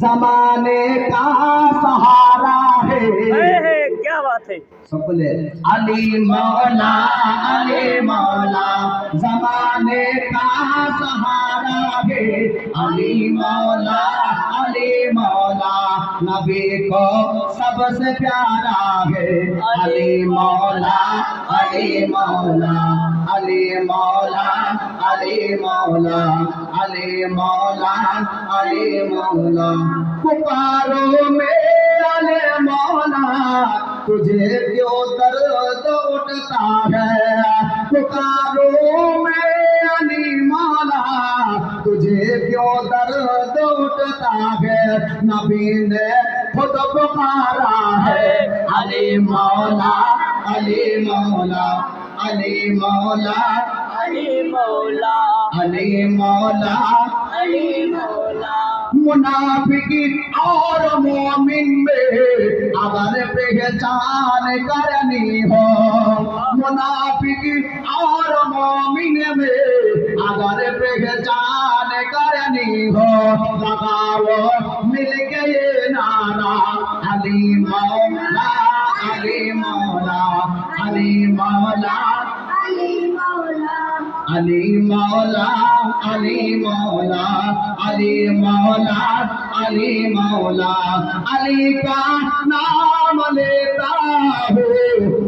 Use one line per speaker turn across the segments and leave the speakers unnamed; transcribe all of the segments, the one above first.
जमाने का सहारा है।
क्या बात है?
सब बोले अली मौला अली मौला जमाने का सहारा है। अली मौला अली मौला नबी को सबसे प्यारा है। अली मौला अली मौला अली मौला अली मौला अली मौला अली मौला। पुकारो में अली मौला, तुझे क्यों दर्द उठता है। पुकारो में अली मौला, तुझे क्यों दर्द उठता है। नबी ने खुद पुकारा है। अली मौला अली मौला अली मौला।
अली मौला
अली मौला
अली मौला
मुनाफिकी और मोमिन में अगर पहचान करनी हो मुनाफिकी और मोमिन में अगर पहचान करनी हो लगाओ मिल गए नारा अली मौला अली मौला अली मौला
अली मौला
अली मौला। अली का नाम लेता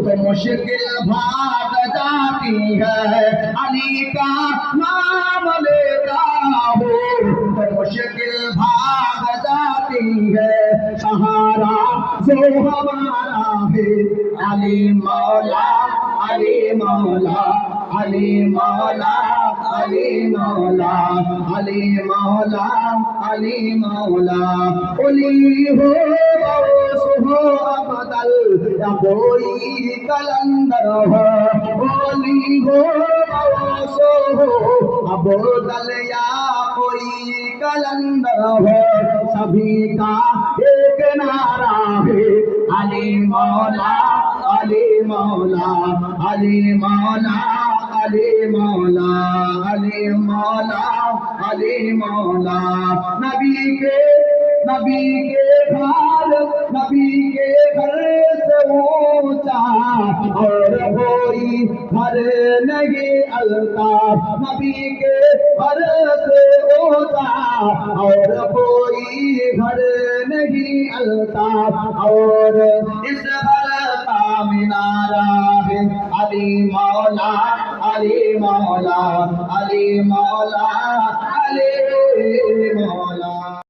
तो मुश्किल भाग जाती है। अली का नाम लेता हूँ तो मुश्किल भाग जाती है। सहारा जो हमारा है, अली मौला अली मौला। अली मौला अली मौला अली मौला अली मौला। उली हो हो अबदल, या कोई कलंदर हो। ओली हो गौस हो अबदल, या कोई कलंदर हो। सभी का एक नारा है अली मौला अली मौला अली मौला। अली मौला अली मौला अली मौला नबी के नबी के घर नबी के घर से ऊंचा और कोई घर नहीं अल्ताफ नबी के घर से ऊंचा और कोई घर और इस আলী মৌলা আলী মৌলা